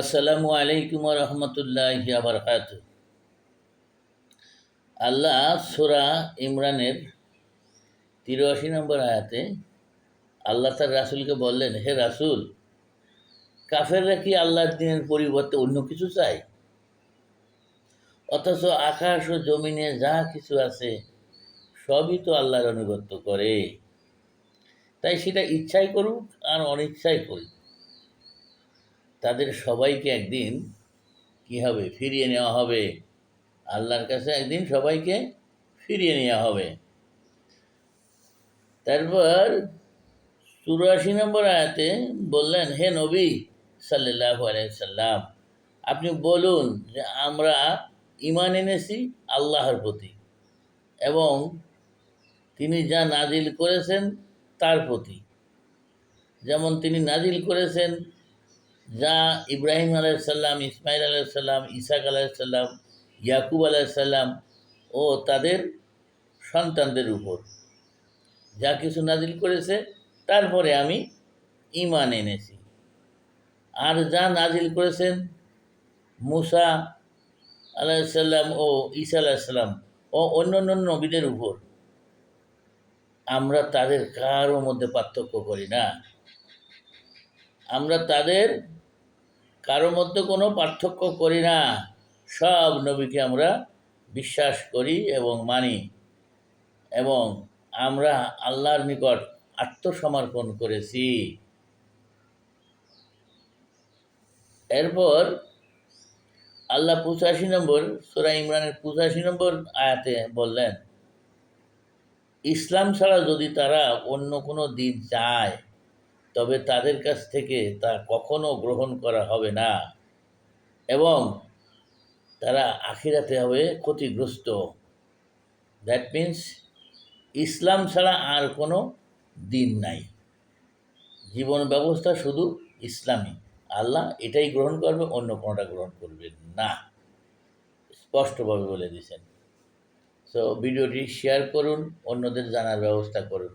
আসসালামু আলাইকুম রহমতুল্লাহ আবরকাত আল্লাহ সুরা ইমরানের তিরাশি নম্বর আয়াতে আল্লাহ তার রাসুলকে বললেন, হে রাসুল, কাফেররা কি আল্লাহর দিনের পরিবর্তে অন্য কিছু চায়? অথচ আকাশ ও জমিনে যা কিছু আছে, সবই তো আল্লাহর অনুগত্য করে। তাই সেটা ইচ্ছাই করুক আর অনিচ্ছাই করুক। তাদের সবাইকে একদিন কী হবে? ফিরিয়ে নেওয়া হবে। আল্লাহর কাছে একদিন সবাইকে ফিরিয়ে নেওয়া হবে। তারপর চুরাশি নম্বর আয়াতে বললেন, হে নবী সাল্লাহ সাল্লাম, আপনি বলুন যে আমরা ইমান এনেছি আল্লাহর প্রতি এবং তিনি যা নাজিল করেছেন তার প্রতি। যেমন তিনি নাজিল করেছেন যা ইব্রাহিম আলাইসাল্লাম ইসমাইল আলাইসাল্লাম ইসাক আলাইসাল্লাম ইয়াকুব আলাইসাল্লাম ও তাদের সন্তানদের উপর। যা কিছু নাজিল করেছে, তারপরে আমি ইমান এনেছি। আর যা নাজিল করেছেন মুসা আলাইসাল্লাম ও ঈসা আলাইসাল্লাম ও অন্য অন্য নবীদের উপর, আমরা তাদের কারও মধ্যে পার্থক্য করি না। আমরা তাদের কারোর মধ্যে কোনো পার্থক্য করি না। সব নবীকে আমরা বিশ্বাস করি এবং মানি এবং আমরা আল্লাহর নিকট আত্মসমর্পণ করেছি। এরপর আল্লাহ পঁচাশি নম্বর, সুরা ইমরানের পঁচাশি নম্বর আয়াতে বললেন, ইসলাম ছাড়া যদি তারা অন্য কোনো দিন চায় তবে তাদের কাছ থেকে তা কখনো গ্রহণ করা হবে না। এবং তারা আখিরাতে হবে ক্ষতিগ্রস্ত। দ্যাট মিন্স ইসলাম ছাড়া আর কোনো দিন নাই। জীবন ব্যবস্থা শুধু ইসলামী আল্লাহ এটাই গ্রহণ করবে, অন্য কোনোটা গ্রহণ করবে না। স্পষ্টভাবে বলে দিয়েছেন। সো ভিডিওটি শেয়ার করুন, অন্যদের জানার ব্যবস্থা করুন।